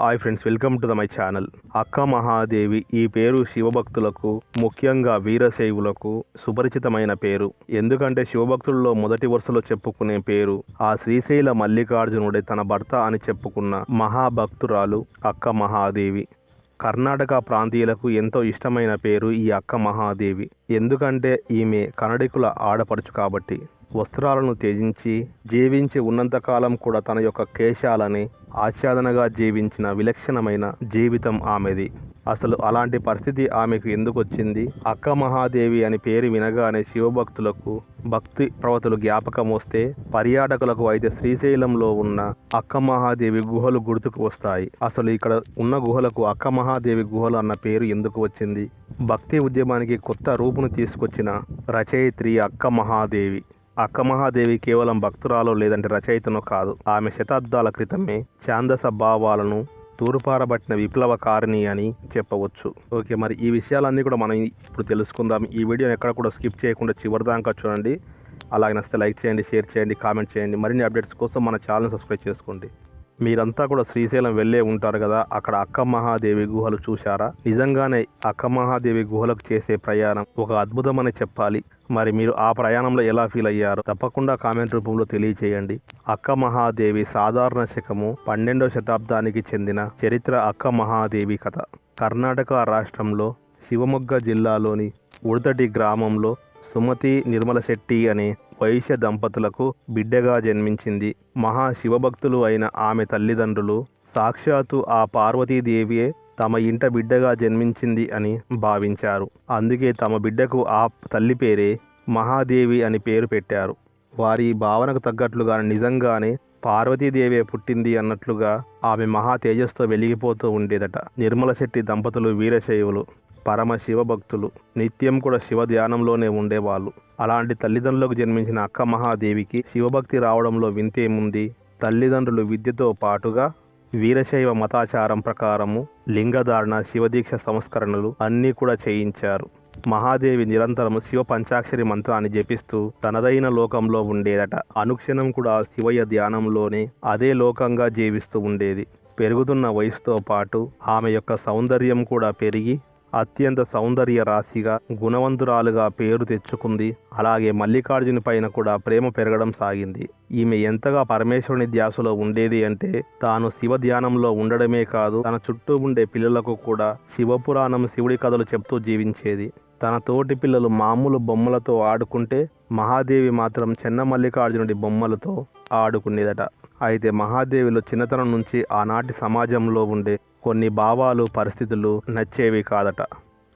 Hi friends welcome to the my channel అక్క మహాదేవి ఈ పేరు శివభక్తులకు ముఖ్యంగా వీరశైవులకు సుపరిచితమైన పేరు. ఎందుకంటే శివభక్తుల్లో మొదటి వరుసలో చెప్పుకునే పేరు ఆ శ్రీశైల మల్లికార్జునుడే తన భర్త అని చెప్పుకున్న మహాభక్తురాలు అక్క మహాదేవి కర్ణాటక ప్రాంతీయులకు ఎంతో ఇష్టమైన పేరు ఈ అక్క మహాదేవి ఎందుకంటే ఈమె కన్నడికుల ఆడపడుచు కాబట్టి. వస్త్రాలను త్యజించి జీవించి ఉన్నంతకాలం కూడా తన యొక్క కేశాలని ఆచ్ఛాదనగా జీవించిన విలక్షణమైన జీవితం ఆమెది. అసలు అలాంటి పరిస్థితి ఆమెకు ఎందుకు వచ్చింది? అక్క మహాదేవి అని పేరు వినగానే శివభక్తులకు భక్తి ప్రవతులు జ్ఞాపకం వస్తే పర్యాటకులకు అయితే శ్రీశైలంలో ఉన్న అక్క మహాదేవి గుహలు గుర్తుకు వస్తాయి. అసలు ఇక్కడ ఉన్న గుహలకు అక్క మహాదేవి గుహలు అన్న పేరు ఎందుకు వచ్చింది? భక్తి ఉద్యమానికి కొత్త రూపును తీసుకొచ్చిన రచయిత్రి అక్క మహాదేవి. అక్క మహాదేవి కేవలం భక్తురాలో లేదంటే రచయితనో కాదు. ఆమె శతాబ్దాల క్రితమే ఛాందస భావాలను తూర్పారబట్టిన విప్లవకారిణి అని చెప్పవచ్చు. ఓకే మరి ఈ విషయాలన్నీ కూడా మనం ఇప్పుడు తెలుసుకుందాం. ఈ వీడియో ఎక్కడ కూడా స్కిప్ చేయకుండా చివరి దాకా చూడండి. అలాగే నచ్చితే లైక్ చేయండి షేర్ చేయండి కామెంట్ చేయండి. మరిన్ని అప్డేట్స్ కోసం మన ఛానల్ సబ్స్క్రైబ్ చేసుకోండి. మీరంతా కూడా శ్రీశైలం వెళ్ళే ఉంటారు కదా అక్కడ అక్క మహాదేవి గుహలు చూశారా? నిజంగానే అక్క మహాదేవి గుహలకు చేసే ప్రయాణం ఒక అద్భుతమని చెప్పాలి. మరి మీరు ఆ ప్రయాణంలో ఎలా ఫీల్ అయ్యారో? తప్పకుండా కామెంట్ రూపంలో తెలియచేయండి. అక్క మహాదేవి సాధారణ శకము పన్నెండవ శతాబ్దానికి చెందిన చరిత్ర అక్క మహాదేవి కథ. కర్ణాటక రాష్ట్రంలో శివమొగ్గ జిల్లాలోని ఉడతటి గ్రామంలో సుమతి నిర్మల శెట్టి అనే వైశ్య దంపతులకు బిడ్డగా జన్మించింది. మహా శివభక్తులు అయిన ఆమె తల్లిదండ్రులు సాక్షాత్తు ఆ పార్వతీదేవియే తమ ఇంట బిడ్డగా జన్మించింది అని భావించారు. అందుకే తమ బిడ్డకు ఆ తల్లి పేరే మహాదేవి అని పేరు పెట్టారు. వారి భావనకు తగ్గట్లుగా నిజంగానే పార్వతీదేవే పుట్టింది అన్నట్లుగా ఆమె మహా తేజస్తో వెలిగిపోతూ ఉండేదట. నిర్మల శెట్టి దంపతులు వీరశైవులు. పరమ శివభక్తులు నిత్యం కూడా శివ ధ్యానంలోనే ఉండేవాళ్ళు. అలాంటి తల్లిదండ్రులకు జన్మించిన అక్క మహాదేవికి శివభక్తి రావడంలో వింతేముంది తల్లిదండ్రులు విద్యతో పాటుగా వీరశైవ మతాచారం ప్రకారము లింగధారణ శివదీక్ష సంస్కరణలు అన్నీ కూడా చేయించారు. మహాదేవి నిరంతరం శివ పంచాక్షరి మంత్రాన్ని జపిస్తూ తనదైన లోకంలో ఉండేదట. అనుక్షణం కూడా శివయ్య ధ్యానంలోనే అదే లోకంగా జీవిస్తూ ఉండేది. పెరుగుతున్న వయసుతో పాటు ఆమె యొక్క సౌందర్యం కూడా పెరిగి అత్యంత సౌందర్య రాశిగా గుణవంతురాలుగా పేరు తెచ్చుకుంది. అలాగే మల్లికార్జుని పైన కూడా ప్రేమ పెరగడం సాగింది. ఈమె ఎంతగా పరమేశ్వరుని ధ్యాసలో ఉండేది అంటే తాను శివ ధ్యానంలో ఉండడమే కాదు తన చుట్టూ ఉండే పిల్లలకు కూడా శివపురాణం శివుడి కథలు చెప్తూ జీవించేది. తన తోటి పిల్లలు మామూలు బొమ్మలతో ఆడుకుంటే మహాదేవి మాత్రం చెన్న మల్లికార్జునుడి బొమ్మలతో ఆడుకునేదట. అయితే మహాదేవిలో చిన్నతనం నుంచి ఆనాటి సమాజంలో ఉండే కొన్ని భావాలు పరిస్థితులు నచ్చేవి కాదట.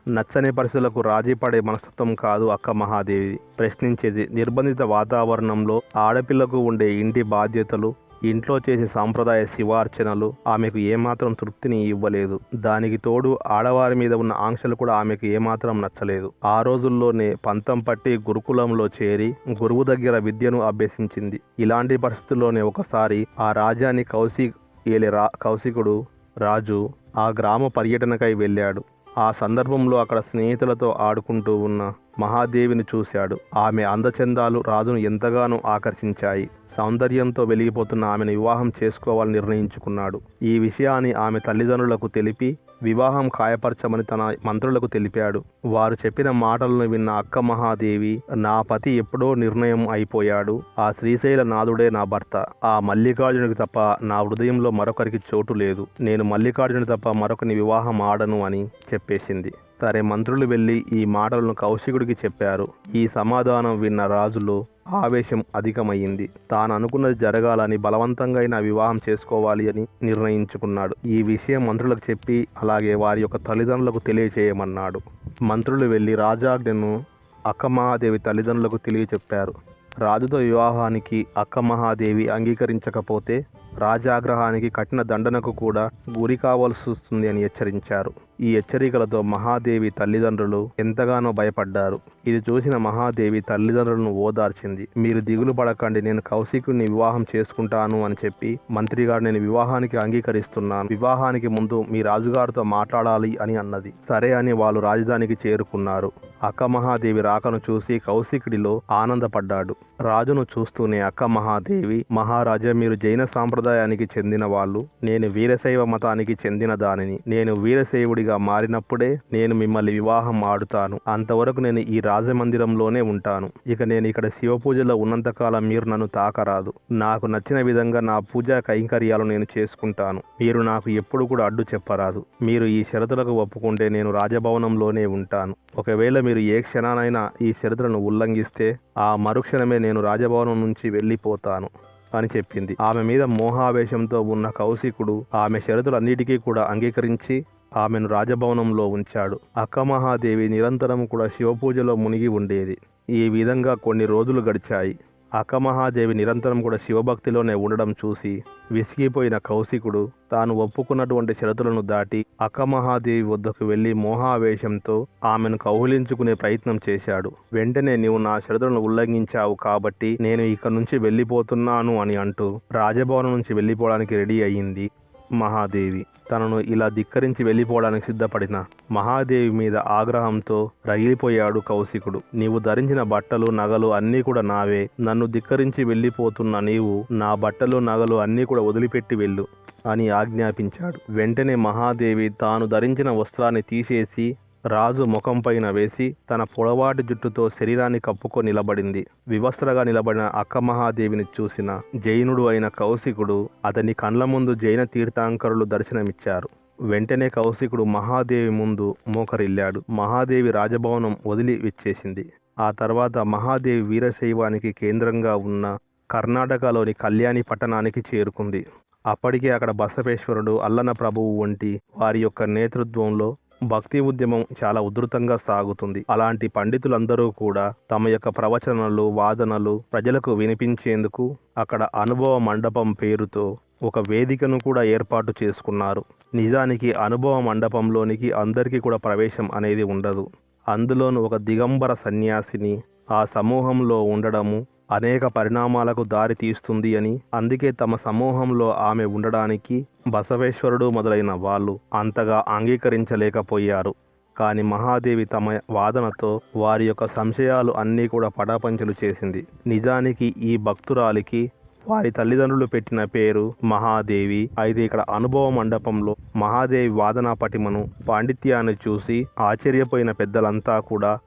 నచ్చని పరిస్థితులకు రాజీ పడే మనస్తత్వం కాదు అక్క మహాదేవి. ప్రశ్నించేది నిర్బంధిత వాతావరణంలో ఆడపిల్లకు ఉండే ఇంటి బాధ్యతలు ఇంట్లో చేసే సాంప్రదాయ శివార్చనలు ఆమెకు ఏమాత్రం తృప్తిని ఇవ్వలేదు. దానికి తోడు ఆడవారి మీద ఉన్న ఆంక్షలు కూడా ఆమెకు ఏమాత్రం నచ్చలేదు. ఆ రోజుల్లోనే పంతం పట్టి గురుకులంలో చేరి గురువు దగ్గర విద్యను అభ్యసించింది. ఇలాంటి పరిస్థితుల్లోనే ఒకసారి ఆ రాజాని కౌశి ఏలే రా కౌశికుడు రాజు ఆ గ్రామ పర్యటనకై వెళ్ళాడు. ఆ సందర్భంలో అక్కడ స్నేహితులతో ఆడుకుంటూ ఉన్న మహాదేవిని చూశాడు. ఆమె అందచందాలు రాజును ఎంతగానో ఆకర్షించాయి. సౌందర్యంతో వెలిగిపోతున్న ఆమెను వివాహం చేసుకోవాలని నిర్ణయించుకున్నాడు. ఈ విషయాన్ని ఆమె తల్లిదండ్రులకు తెలిపి వివాహం ఖాయపరచమని తన మంత్రులకు తెలిపాడు. వారు చెప్పిన మాటలను విన్న అక్క మహాదేవి నా పతి ఎప్పుడో నిర్ణయం అయిపోయాడు. ఆ శ్రీశైల నాథుడే నా భర్త. ఆ మల్లికార్జునుడికి తప్ప నా హృదయంలో మరొకరికి చోటు లేదు. నేను మల్లికార్జునుడి తప్ప మరొకని వివాహం ఆడను అని చెప్పేసింది. సరే మంత్రులు వెళ్ళి ఈ మాటలను కౌశికుడికి చెప్పారు. ఈ సమాధానం విన్న రాజులు ఆవేశం అధికమయ్యింది. తాను అనుకున్నది జరగాలని బలవంతంగా అయినా వివాహం చేసుకోవాలి అని నిర్ణయించుకున్నాడు. ఈ విషయం మంత్రులకు చెప్పి అలాగే వారి యొక్క తల్లిదండ్రులకు తెలియచేయమన్నాడు. మంత్రులు వెళ్ళి రాజాజ్ఞను అక్క మహాదేవి తల్లిదండ్రులకు తెలియచెప్పారు. రాజుతో వివాహానికి అక్క మహాదేవి అంగీకరించకపోతే రాజాగ్రహానికి కఠిన దండనకు కూడా గురి కావాల్సి వస్తుంది అని హెచ్చరించారు. ఈ హెచ్చరికలతో మహాదేవి తల్లిదండ్రులు ఎంతగానో భయపడ్డారు. ఇది చూసిన మహాదేవి తల్లిదండ్రులను ఓదార్చింది. మీరు దిగులు పడకండి నేను కౌశికుడిని వివాహం చేసుకుంటాను అని చెప్పి మంత్రి గారు నేను వివాహానికి అంగీకరిస్తున్నాను. వివాహానికి ముందు మీ రాజుగారితో మాట్లాడాలి అని అన్నది. సరే అని వాళ్ళు రాజధానికి చేరుకున్నారు. అక్క మహాదేవి రాకను చూసి కౌశికుడిలో ఆనందపడ్డాడు. రాజును చూస్తూనే అక్క మహాదేవి మహారాజా మీరు జైన సాంప్రదాయానికి చెందిన వాళ్ళు నేను వీరశైవ మతానికి చెందిన దానిని నేను వీరశైవుడిగా మారినప్పుడే నేను మిమ్మల్ని వివాహం ఆడుతాను. అంతవరకు నేను ఈ రాజమందిరంలోనే ఉంటాను. ఇక నేను ఇక్కడ శివ పూజలో ఉన్నంతకాలం మీరు నన్ను తాకరాదు. నాకు నచ్చిన విధంగా నా పూజా కైంకర్యాలు నేను చేసుకుంటాను. మీరు నాకు ఎప్పుడు కూడా అడ్డు చెప్పరాదు. మీరు ఈ షరతులకు ఒప్పుకుంటే నేను రాజభవనంలోనే ఉంటాను. ఒకవేళ మీరు ఏ క్షణానైనా ఈ షరతులను ఉల్లంఘిస్తే ఆ మరుక్షణమే నేను నేను రాజభవనం నుంచి వెళ్ళిపోతాను అని చెప్పింది. ఆమె మీద మోహావేశంతో ఉన్న కౌశికుడు ఆమె షరతులన్నిటికీ కూడా అంగీకరించి ఆమెను రాజభవనంలో ఉంచాడు. అక్క మహాదేవి నిరంతరం కూడా శివపూజలో మునిగి ఉండేది. ఈ విధంగా కొన్ని రోజులు గడిచాయి. అక్కమహాదేవి నిరంతరం కూడా శివభక్తిలోనే ఉండడం చూసి విసిగిపోయిన కౌశికుడు తాను ఒప్పుకున్నటువంటి షరతులను దాటి అక్కమహాదేవి వద్దకు వెళ్ళి మోహావేశంతో ఆమెను కౌలించుకునే ప్రయత్నం చేశాడు. వెంటనే నీవు నా షరతులను ఉల్లంఘించావు కాబట్టి నేను ఇక నుంచి వెళ్ళిపోతున్నాను అని అంటూ రాజభవనం నుంచి వెళ్ళిపోవడానికి రెడీ అయ్యింది. మహాదేవి. తనను ఇలా ధిక్కరించి వెళ్ళిపోవడానికి సిద్ధపడిన మహాదేవి మీద ఆగ్రహంతో రగిలిపోయాడు కౌశికుడు. నీవు ధరించిన బట్టలు నగలు అన్నీ కూడా నావే. నన్ను ధిక్కరించి వెళ్ళిపోతున్న నీవు నా బట్టలు నగలు అన్నీ కూడా వదిలిపెట్టి వెళ్ళు అని ఆజ్ఞాపించాడు. వెంటనే మహాదేవి తాను ధరించిన వస్త్రాన్ని తీసేసి రాజు ముఖం పైన వేసి తన పొడవాటి జుట్టుతో శరీరాన్ని కప్పుకొని నిలబడింది. వివస్త్రగా నిలబడిన అక్క మహాదేవిని చూసిన జైనుడు అయిన కౌశికుడు అతని కండ్ల ముందు జైన తీర్థాంకరులు దర్శనమిచ్చారు. వెంటనే కౌశికుడు మహాదేవి ముందు మోకరిల్లాడు. మహాదేవి రాజభవనం వదిలి విచ్చేసింది. ఆ తర్వాత మహాదేవి వీరశైవానికి కేంద్రంగా ఉన్న కర్ణాటకలోని కళ్యాణి పట్టణానికి చేరుకుంది. అప్పటికే అక్కడ బసవేశ్వరుడు అల్లన ప్రభువు వంటి వారి యొక్క నేతృత్వంలో భక్తి ఉద్యమం చాలా ఉధృతంగా సాగుతుంది. అలాంటి పండితులందరూ కూడా తమ యొక్క ప్రవచనలు వాదనలు ప్రజలకు వినిపించేందుకు అక్కడ అనుభవ మండపం పేరుతో ఒక వేదికను కూడా ఏర్పాటు చేసుకున్నారు. నిజానికి అనుభవ మండపంలోనికి అందరికీ కూడా ప్రవేశం అనేది ఉండదు. అందులోను ఒక దిగంబర సన్యాసిని ఆ సమూహంలో ఉండడము అనేక పరిణామాలకు దారి తీస్తుంది అని అందుకే తమ సమూహంలో ఆమె ఉండడానికి బసవేశ్వరుడు మొదలైన వాళ్ళు అంతగా అంగీకరించలేకపోయారు. కానీ మహాదేవి తమ వాదనతో వారి యొక్క సంశయాలు అన్నీ కూడా పటాపంచలు చేసింది. నిజానికి ఈ భక్తురాలికి వారి తల్లిదండ్రులు పెట్టిన పేరు మహాదేవి. అయితే ఇక్కడ అనుభవ మండపంలో మహాదేవి వాదనా పటిమను పాండిత్యాన్ని చూసి ఆశ్చర్యపోయిన పెద్దలంతా కూడా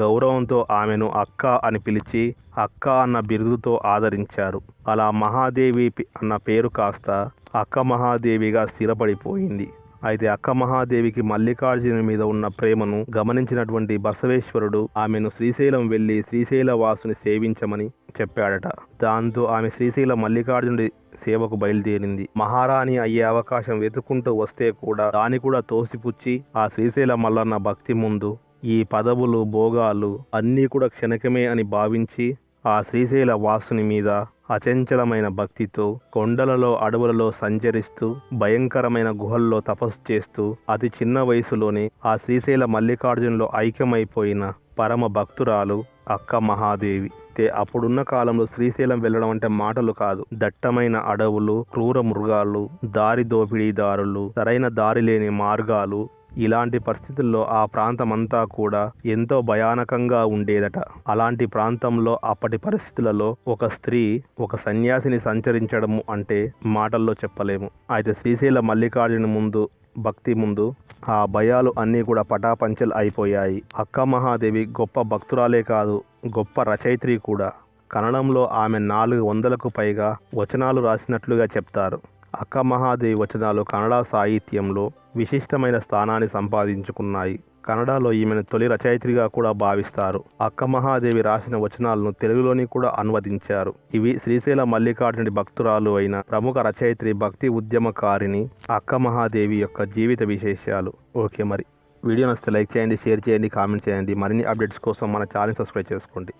గౌరవంతో ఆమెను అక్క అని పిలిచి అక్క అన్న బిరుదుతో ఆదరించారు. అలా మహాదేవి అన్న పేరు కాస్త అక్క మహాదేవిగా స్థిరపడిపోయింది. అయితే అక్క మహాదేవికి మల్లికార్జుని మీద ఉన్న ప్రేమను గమనించినటువంటి బసవేశ్వరుడు ఆమెను శ్రీశైలం వెళ్ళి శ్రీశైల వాసుని సేవించమని చెప్పాడట. దాంతో ఆమె శ్రీశైల మల్లికార్జునుడి సేవకు బయలుదేరింది. మహారాణి అయ్యే అవకాశం వెతుకుంటూ వస్తే కూడా దాని కూడా తోసిపుచ్చి ఆ శ్రీశైల మల్లన్న భక్తి ముందు ఈ పదవులు భోగాలు అన్నీ కూడా క్షణకమే అని భావించి ఆ శ్రీశైల వాసుని మీద అచంచలమైన భక్తితో కొండలలో అడవులలో సంచరిస్తూ భయంకరమైన గుహల్లో తపస్సు చేస్తూ అతి చిన్న వయసులోనే ఆ శ్రీశైల మల్లికార్జునలో ఐక్యమైపోయిన పరమ భక్తురాలు అక్క మహాదేవి. తే అప్పుడున్న కాలంలో శ్రీశైలం వెళ్ళడం అంటే మాటలు కాదు. దట్టమైన అడవులు క్రూర మృగాలు దారి దోపిడీదారులు సరైన దారి లేని మార్గాలు ఇలాంటి పరిస్థితుల్లో ఆ ప్రాంతమంతా కూడా ఎంతో భయానకంగా ఉండేదట. అలాంటి ప్రాంతంలో అప్పటి పరిస్థితులలో ఒక స్త్రీ ఒక సన్యాసిని సంచరించడము అంటే మాటల్లో చెప్పలేము. అయితే శ్రీశైల మల్లికార్జున ముందు భక్తి ముందు ఆ భయాలు అన్నీ కూడా పటాపంచలు అయిపోయాయి. అక్క మహాదేవి గొప్ప భక్తురాలే కాదు గొప్ప రచయిత్రి కూడా. కన్నడంలో ఆమె నాలుగు వందలకు పైగా వచనాలు రాసినట్లుగా చెప్తారు. అక్క మహాదేవి వచనాలు కన్నడ సాహిత్యంలో విశిష్టమైన స్థానాన్ని సంపాదించుకున్నాయి. కన్నడలో ఈమెను తొలి రచయిత్రిగా కూడా భావిస్తారు. అక్క మహాదేవి రాసిన వచనాలను తెలుగులోని కూడా అనువదించారు. ఇవి శ్రీశైల మల్లికార్జునుడి భక్తురాలు అయిన ప్రముఖ రచయిత్రి భక్తి ఉద్యమకారిణి అక్క మహాదేవి యొక్క జీవిత విశేషాలు. ఓకే మరి. వీడియో నచ్చితే లైక్ చేయండి షేర్ చేయండి కామెంట్ చేయండి. మరిన్ని అప్డేట్స్ కోసం మన ఛానల్ సబ్స్క్రైబ్ చేసుకోండి.